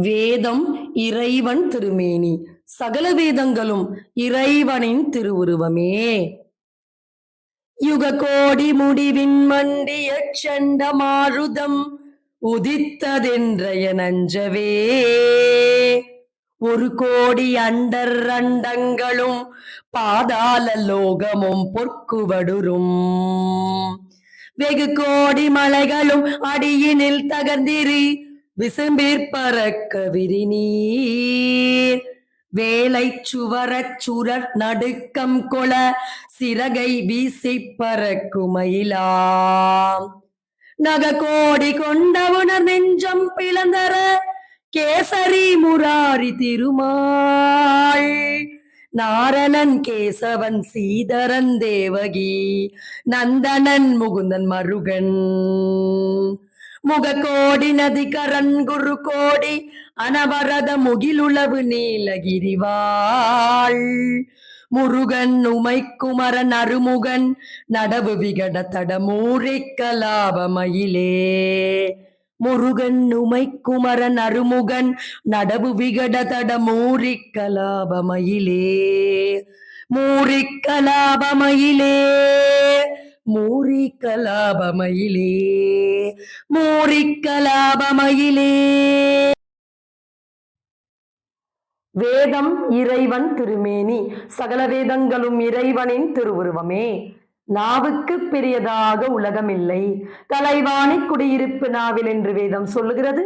வேதம் இறைவன் திருமேனி. சகல வேதங்களும் இறைவனின் திருவுருவமே. யுக கோடி முடிவின் மண்டிய சண்ட மாருதம் உதித்ததென்றைய நஞ்சவே. ஒரு கோடி அண்டர் அண்டங்களும் பாதாள லோகமும் பொற்குவடுரும் வெகு கோடி மலைகளும் அடியினில் தகர்ந்திரி விசும்பிற் பறக்க விரிநீர். வேலை சுவரச் சுரர் நடுக்கம் கொள சிறகை வீசி பறக்குமயிலாம் நக கோடி உணர் நெஞ்சம் பிளந்தர கேசரி முராரி திருமாள் நாரணன் கேசவன் சீதரன் தேவகி நந்தனன் முகுந்தன் மருகன். முகக்கோடி நதிகரன் குரு கோடி அனவரத முகிலுளவு நீலகிரிவாள். முருகன் உமைக்குமரன் அருமுகன் நடவு விகட தடமூரிக் கலாபமயிலே. முருகன் உமைக்குமரன் அருமுகன் நடவு விகட தடமூரிக் கலாபமயிலே. மூரிக் கலாபமயிலே மூரி கலாபமயிலே மூரி கலாபமயிலே வேதம் இறைவன் திருமேனி சகல வேதங்களும் இறைவனின் திருவுருவமே. நாவுக்கு பெரியதாக உலகமில்லை. கலைவாணி குடியிருப்பு நாவில் என்று வேதம் சொல்லுகிறது.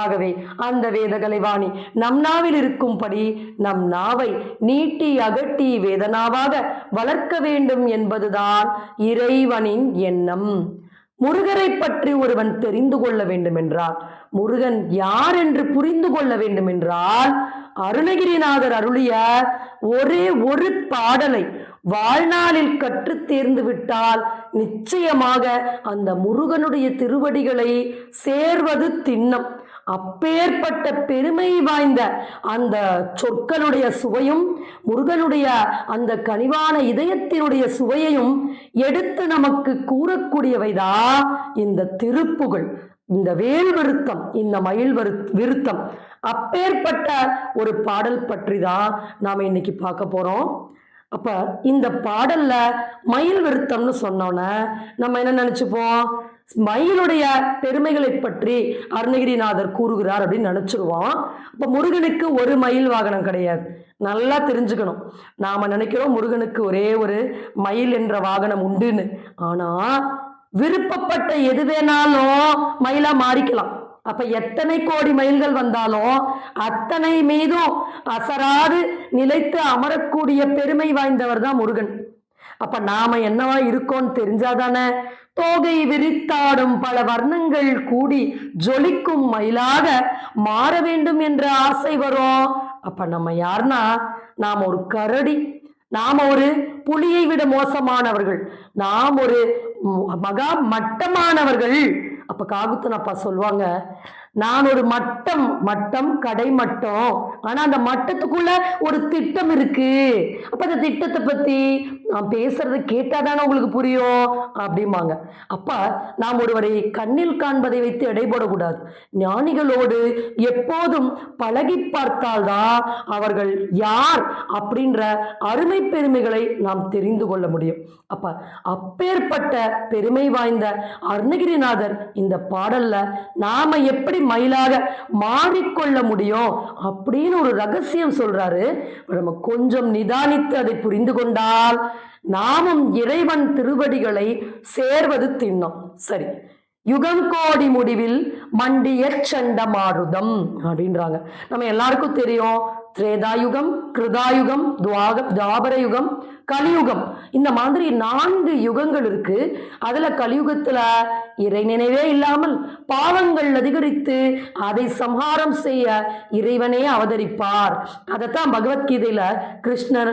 ஆகவே அந்த வேத கலைவாணி நம் நாவில் இருக்கும்படி நம் நாவை நீட்டி அகட்டி வேதனாவாக வளர்க்க வேண்டும் என்பதுதான் இறைவனின் எண்ணம். முருகரை பற்றி ஒருவன் தெரிந்து கொள்ள வேண்டும் என்றால் முருகன் யார் என்று புரிந்து கொள்ள வேண்டும் என்றால் அருணகிரிநாதர் அருளிய ஒரே ஒரு பாடலை வாழ்நாளில் கற்று தேர்ந்து விட்டால் நிச்சயமாக அந்த முருகனுடைய திருவடிகளை சேர்வது திண்ணம். அப்பேற்பட்ட பெருமை வாய்ந்த அந்த சொற்களுடைய சுவையும் முருகனுடைய அந்த கனிவான இதயத்தினுடைய சுவையையும் எடுத்து நமக்கு கூறக்கூடியவைதா இந்த திருப்புகழ். இந்த வேல் விருத்தம் இந்த மயில் வரு விருத்தம். அப்பேற்பட்ட ஒரு பாடல் பற்றி தான் நாம் இன்னைக்கு பார்க்க போறோம். அப்ப இந்த பாடல்ல மயில் விருத்தம்னு சொன்னோன்னே நம்ம என்ன நினைச்சுப்போம்? மயிலுடைய பெருமைகளை பற்றி அருணகிரிநாதர் கூறுகிறார் அப்படின்னு நினைச்சிருவோம். அப்ப முருகனுக்கு ஒரு மயில் வாகனம் கிடையாது. நல்லா தெரிஞ்சுக்கணும். நாம நினைக்கிறோம் முருகனுக்கு ஒரே ஒரு மயில் என்ற வாகனம் உண்டுன்னு. ஆனா விருப்பப்பட்ட எது வேணாலும் மயிலா மாறிக்கலாம். அப்ப எத்தனை கோடி மயில்கள் வந்தாலும் அத்தனை மீதும் அசராது நிலைத்து அமரக்கூடிய பெருமை வாய்ந்தவர் தான் முருகன். அப்ப நாம என்னவா இருக்கோம்னு தெரிஞ்சாதானே? தோகை விரித்தாடும் பல வர்ணங்கள் கூடி ஜொலிக்கும் மயிலாக மாற வேண்டும் என்ற ஆசை வரும். அப்ப நம்ம யாருன்னா நாம் ஒரு கரடி. நாம் ஒரு புலியை விட மோசமானவர்கள். நாம் ஒரு மகா மட்டமானவர்கள். அப்போ காகுத்தன் அப்பா சொல்லுவாங்க நான் ஒரு மட்டம் மட்டம் கடை மட்டம். ஆனா அந்த மட்டத்துக்குள்ள ஒரு திட்டம் இருக்கு. அப்ப அந்த திட்டத்தை பத்தி நான் பேசுறது கேட்டாதானே உங்களுக்கு புரியும்? அப்படிம்பாங்க. அப்ப நாம் ஒருவரை கண்ணில் காண்பதை வைத்து எடைபோடக்கூடாது ஞானிகளோடு எப்போதும் பழகி பார்த்தால்தான் அவர்கள் யார் அப்படின்ற அருமை பெருமைகளை நாம் தெரிந்து கொள்ள முடியும். அப்ப அப்பேற்பட்ட பெருமை வாய்ந்த அருணகிரிநாதர் இந்த பாடல்ல நாம எப்படி மயிலாக மாறிக்கொள்ள முடியும் அப்படின்னு ஒரு ரகசியம் சொல்றாரு. நம்ம கொஞ்சம் நிதானித்து அதை புரிந்து கொண்டால் நாமும் இறைவன் திருவடிகளை சேர்வது திண்ணம். சரி யுகம் கோடி முடிவில் மண்டிய சண்டமாருதம் அப்படின்றாங்க. நம்ம எல்லாருக்கும் தெரியும் திரேதாயுகம் கிருதாயுகம் துவாக துவாபரயுகம் கலியுகம். இந்த மாதிரி நான்கு யுகங்கள் இருக்கு. அதுல கலியுகத்துல இறை நினைவே இல்லாமல் பாவங்கள் அதிகரித்து அதை சம்ஹாரம் செய்ய இறைவனே அவதரிப்பார். அதைத்தான் பகவத்கீதையில கிருஷ்ணர்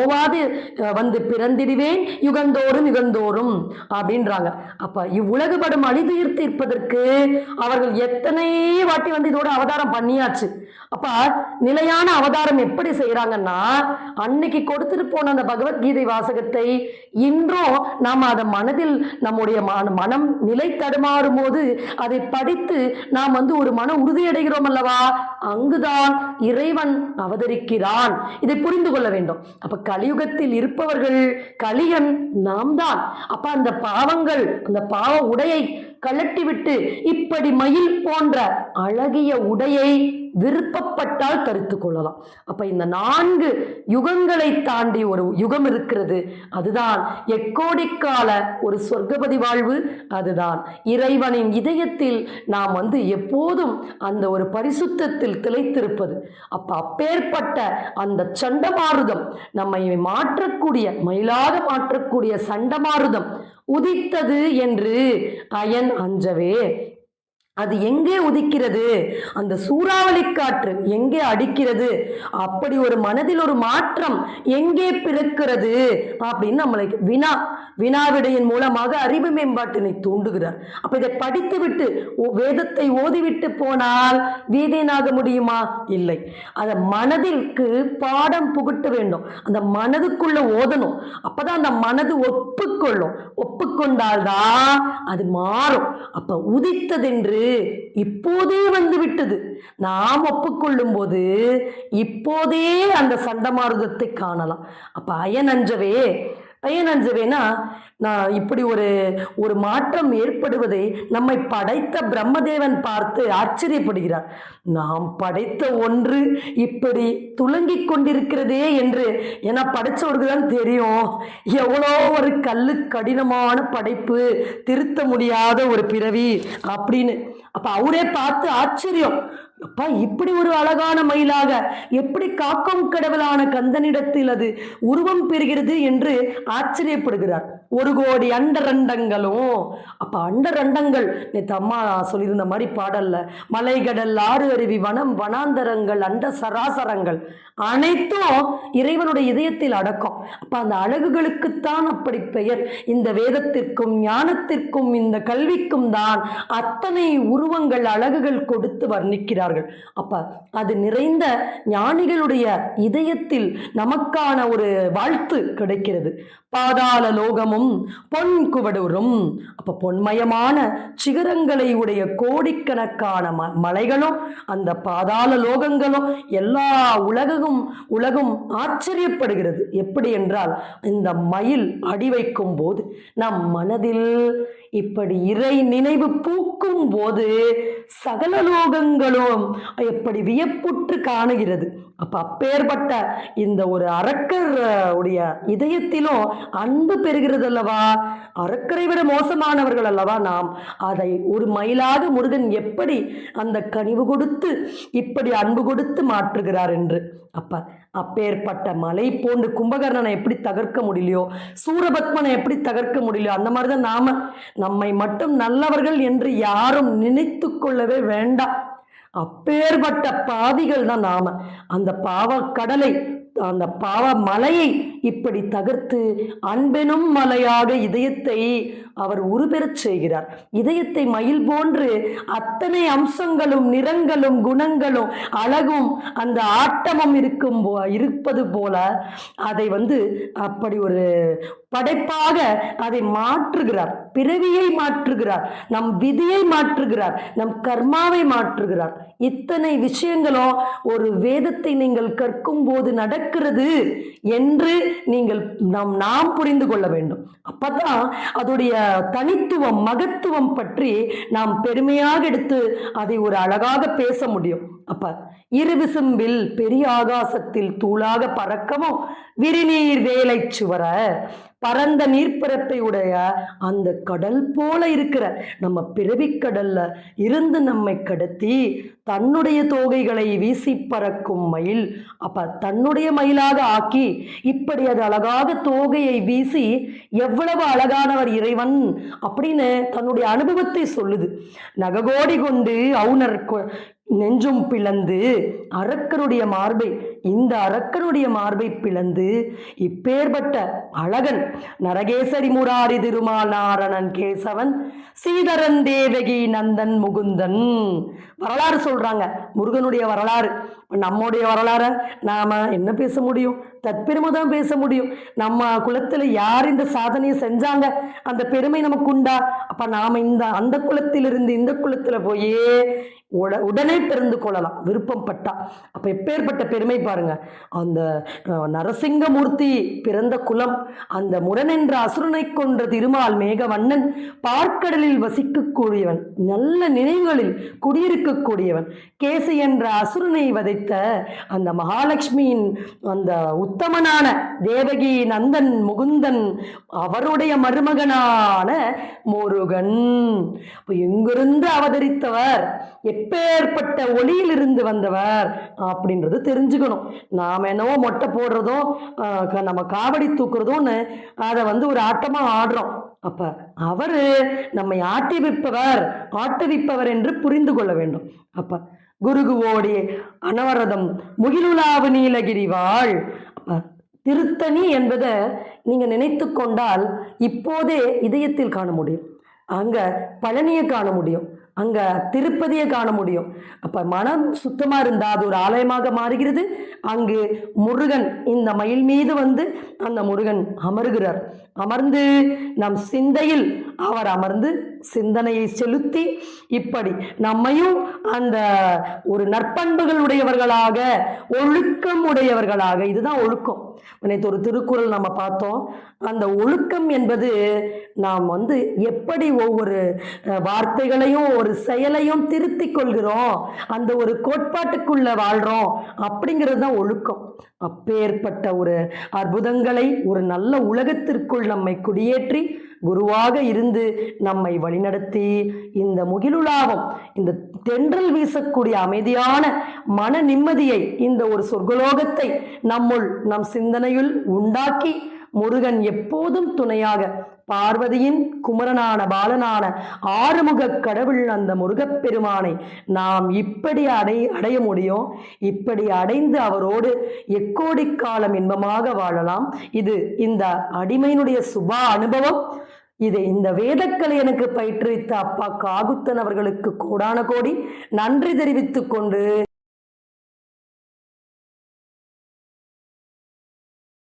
ஓவாது வந்து பிறந்திடுவேன் யுகந்தோறும் யுகந்தோறும் அப்படின்றாங்க. அப்ப இவ்வுலகுபடும் அழிதுயிர் தீர்ப்பதற்கு அவர்கள் எத்தனை வாட்டி வந்து இதோட அவதாரம் பண்ணியாச்சு. அப்ப நில உண்மையான அவதாரம் எப்படி செய்யறாங்கன்னா அன்னைக்கு கொடுத்துட்டு போன அந்த பகவத்கீதை வாசகத்தை இன்றும் நாம் அதை மனதில் நம்முடைய மன- மனம் நிலை தடுமாறும் போது அதை படித்து நாம் வந்து ஒரு மன உறுதியடைகிறோம் அல்லவா? அங்குதான் இறைவன் அவதரிக்கிறான். இதை புரிந்து கொள்ள வேண்டும். அப்ப கலியுகத்தில் இருப்பவர்கள் கலியன் நாம் தான் அப்ப அந்த பாவங்கள் அந்த பாவ உடையை கழட்டிவிட்டு இப்படி மயில் போன்ற அழகிய உடையை விருப்பப்பட்டால் தரித்து கொள்ளலாம். அப்ப இந்த நான்கு யுகங்களை தாண்டி ஒரு யுகம் இருக்கிறது அதுதான் எக்கோடிக்கால ஒரு சொர்க்கபதி வாழ்வு அதுதான் இறைவனின் இதயத்தில் நாம் வந்து எப்போதும் அந்த ஒரு பரிசுத்தத்தில் திளைத்திருப்பது. அப்ப அப்பேற்பட்ட அந்த சண்டமாருதம் நம்மை மாற்றக்கூடிய மயிலாக மாற்றக்கூடிய சண்டமாருதம் உதித்தது என்று அயன் அஞ்சவே. அது எங்கே உதிக்கிறது? அந்த சூறாவளி காற்று எங்கே அடிக்கிறது? அப்படி ஒரு மனதில் ஒரு மாற்றம் எங்கே பிறக்கிறது? அப்படின்னு நம்மளை வினா வினாவிடையின் மூலமாக அறிவு மேம்பாட்டினை தூண்டுகிறார். அப்ப இதை படித்து விட்டு வேதத்தை ஓதிவிட்டு போனால் வீதேனாக முடியுமா? இல்லை. அதை மனதிற்கு பாடம் புகட்ட வேண்டும். அந்த மனதுக்குள்ள ஓதணும். அப்பதான் அந்த மனது ஒப்புக்கொள்ளும். ஒப்புக்கொண்டால்தான் அது மாறும். அப்ப உதித்ததென்று இப்போதே வந்து விட்டது. நாம் ஒப்புக்கொள்ளும் போது இப்போதே அந்த சண்டமாருதத்தை காணலாம். அப்ப அயனஞ்சவே அயனஞ்சவேனா நான் இப்படி ஒரு ஒரு மாற்றம் ஏற்படுவதை நம்மை படைத்த பிரம்மதேவன் பார்த்து ஆச்சரியப்படுகிறார் நாம் படைத்த ஒன்று இப்படி துலங்கிக் கொண்டிருக்கிறதே என்று ஏன்னா படைச்சவருக்கு தான் தெரியும். எவ்வளோ ஒரு கல்லு கடினமான படைப்பு திருத்த முடியாத ஒரு பிறவி அப்படின்னு. அப்ப அவரே பார்த்து ஆச்சரியம். அப்பா இப்படி ஒரு அழகான மயிலாக எப்படி காக்கும் கடவுளான கந்தனிடத்தில் அது உருவம் பெறுகிறது என்று ஆச்சரியப்படுகிறார். ஒரு கோடி அண்டரண்டங்களும். அப்ப அண்டரண்டங்கள். நேற்று அம்மா சொல்லியிருந்த மாதிரி பாடல்ல மலைகடல் ஆறு அருவி வனம் வனாந்தரங்கள் அண்ட சராசரங்கள் அனைத்தும் இறைவனுடைய இதயத்தில் அடக்கம். அப்ப அந்த அழகுகளுக்குத்தான் அப்படி பெயர். இந்த வேதத்திற்கும் ஞானத்திற்கும் இந்த கல்விக்கும் தான் அத்தனை உருவங்கள் அழகுகள் கொடுத்து வர்ணிக்கிறார் வர்ணிக்கிறார்கள் அப்ப அது நிறைந்த ஞானிகளுடைய இதயத்தில் நமக்கான ஒரு வாழ்த்து கிடைக்கிறது. பாதாள லோகமும் பொன் குவடூரும் அப்ப பொன்மயமான சிகரங்களை உடைய கோடிக்கணக்கான ம- மலைகளும் அந்த பாதாள லோகங்களும் எல்லா உலகமும் உலகம் ஆச்சரியப்படுகிறது. எப்படி என்றால் இந்த மயில் அடி வைக்கும் போது நம் மனதில் இப்படி இறை நினைவு பூக்கும் போது சகல லோகங்களும் எப்படி வியப்புற்று காணுகிறது. அப்ப அப்பேற்பட்ட இந்த ஒரு அரக்கர் உடைய இதயத்திலும் அன்பு பெறுகிறது அல்லவா? அரக்கரை விட மோசமானவர்கள் அல்லவா நாம்? அதை ஒரு மயிலாக முருகன் எப்படி அந்த கனிவு கொடுத்து இப்படி அன்பு கொடுத்து மாற்றுகிறார் என்று? அப்ப அப்பேற்பட்ட மலை போன்று கும்பகர்ணனை எப்படி தகர்க்க முடியலையோ சூரபத்மனை எப்படி தகர்க்க முடியலையோ அந்த மாதிரி தான் நாம நம்மை மட்டும் நல்லவர்கள் என்று யாரும் நினைத்து கொள்ளவே வேண்டாம் அப்பேற்பட்ட பாவிகள் தான் நாம. அந்த பாவ கடலை அந்த பாவ மலையை இப்படி தகர்த்து அன்பெனும் மலையாக இதயத்தை அவர் உருபெறச் செய்கிறார். இதயத்தை மயில் போன்று அத்தனை அம்சங்களும் நிறங்களும் குணங்களும் அழகும் அந்த ஆட்டமும் இருக்கும் போ- இருப்பது போல அதை வந்து அப்படி ஒரு படைப்பாக அதை மாற்றுகிறார். பிறவியை மாற்றுகிறார் நம் விதியை மாற்றுகிறார் நம் கர்மாவை மாற்றுகிறார். இத்தனை விஷயங்களும் ஒரு வேதத்தை நீங்கள் கற்கும் போது நடக்கிறது என்று நீங்கள் நாம் நாம் புரிந்து கொள்ள வேண்டும். அப்பதான் அதோடைய தனித்துவம் மகத்துவம் பற்றி நாம் பெருமையாக எடுத்து அதை ஒரு அழகாக பேச முடியும். அப்ப இருவிசும்பில் பெரிய ஆகாசத்தில் தூளாக பறக்கவும் விரிநீர் வேலை சுவர பரந்த நீர்ப்பரப்பை உடைய அந்த கடல் போல இருக்கிற நம்ம பிறவிக்கடல்ல இருந்து நம்மை கடத்தி தன்னுடைய தோகைகளை வீசி பறக்கும் மயில் அப்ப தன்னுடைய மயிலாக ஆக்கி இப்படி அது அழகாக தோகையை வீசி எவ்வளவு அழகானவர் இறைவன் அப்படின்னு தன்னுடைய அனுபவத்தை சொல்லுது. நககோடி கொண்டு அவுணர் நெஞ்சும் பிளந்து அரக்கருடைய மார்பை இந்த அரக்கனுடைய மார்பை பிளந்து இப்பேற்பட்ட அழகன் நரகேசரி முராரி திருமால் நாரணன் கேசவன் சீதரன் தேவகி நந்தன் முகுந்தன். வரலாறு சொல்றாங்க முருகனுடைய வரலாறு. நம்முடைய வரலாற நாம என்ன பேச முடியும்? தற்பெருமை தான் பேச முடியும். நம்ம குலத்துல யார் இந்த சாதனையை செஞ்சாங்க? அந்த பெருமை நமக்கு உண்டா அப்ப நாம இந்த அந்த குலத்திலிருந்து இந்த குலத்துல போய் உட உடனே பிறந்து கொள்ளலாம். விருப்பம் பட்டா. அப்ப எப்பேற்பட்ட பெருமை பாருங்க. அந்த நரசிங்கமூர்த்தி பிறந்த குலம் அந்த முரண் என்ற அசுரனை கொன்ற திருமால் மேகவண்ணன் பார்க்கடலில் வசிக்கக்கூடியவன் நல்ல நினைவுகளில் குடியிருக்கக்கூடியவன் கேசி என்ற அசுரனை வதைத்த அந்த மகாலட்சுமியின் அந்த உத்தமனான தேவகி நந்தன் முகுந்தன் அவருடைய மருமகனான முருகன். எங்கிருந்து அவதரித்தவர்? எப்பேற்பட்ட ஒளியிலிருந்து வந்தவர்? அப்படின்றது தெரிஞ்சுக்கணும். நாம் என்னவோ மொட்டை போடுறதும் நம்ம காவடி தூக்குறதும்னு அதை வந்து ஒரு ஆட்டமா ஆடுறோம். அப்ப அவரு நம்மை ஆட்டிவிப்பவர் ஆட்டுவிப்பவர் என்று புரிந்து கொள்ள வேண்டும். அப்ப குருகுவோடி அனவரதம் முகிலுலாவு நீலகிரி வாழ். திருத்தணி என்பதை நீங்க நினைத்து கொண்டால் இப்போதே இதயத்தில் காண முடியும். அங்க பழனியை காண முடியும். அங்க திருப்பதியை காண முடியும். அப்ப மனம் சுத்தமா இருந்தா அது ஒரு ஆலயமாக மாறுகிறது. அங்கு முருகன் இந்த மயில் மீது வந்து அந்த முருகன் அமருகிறார். அமர்ந்து நம் சிந்தையில் அவர் அமர்ந்து சிந்தனையை செலுத்தி இப்படி நம்மையும் அந்த ஒரு நற்பண்புகள் உடையவர்களாக ஒழுக்கம் உடையவர்களாக இதுதான் ஒழுக்கம். நேற்று ஒரு திருக்குறள் நம்ம பார்த்தோம். அந்த ஒழுக்கம் என்பது நாம் வந்து எப்படி ஒவ்வொரு வார்த்தைகளையும் ஒரு செயலையும் திருத்தி கொள்கிறோம் அந்த ஒரு கோட்பாட்டுக்குள்ள வாழ்றோம் அப்படிங்கிறது தான் ஒழுக்கம். அப்பேற்பட்ட ஒரு அற்புதங்களை ஒரு நல்ல உலகத்திற்குள் நம்மை குடியேற்றி குருவாக இருந்து நம்மை வழிநடத்தி இந்த முகிலுலாவம் இந்த தென்றல் வீசக்கூடிய அமைதியான மன நிம்மதியை இந்த ஒரு சொர்க்கலோகத்தை நம்முள் நம் சிந்தனையுள் உண்டாக்கி முருகன் எப்போதும் துணையாக. பார்வதியின் குமரனான பாலனான ஆறுமுக கடவுள் அந்த முருகப்பெருமானை நாம் இப்படி அடை அடைய முடியும்? இப்படி அடைந்து அவரோடு எக்கோடி காலம் இன்பமாக வாழலாம். இது இந்த அடிமையினுடைய சுபா அனுபவம். இது இந்த வேதக்கலை எனக்கு பயிற்றுவித்த அப்பா காகுத்தன் அவர்களுக்கு கோடான கோடி நன்றி தெரிவித்துக் கொண்டு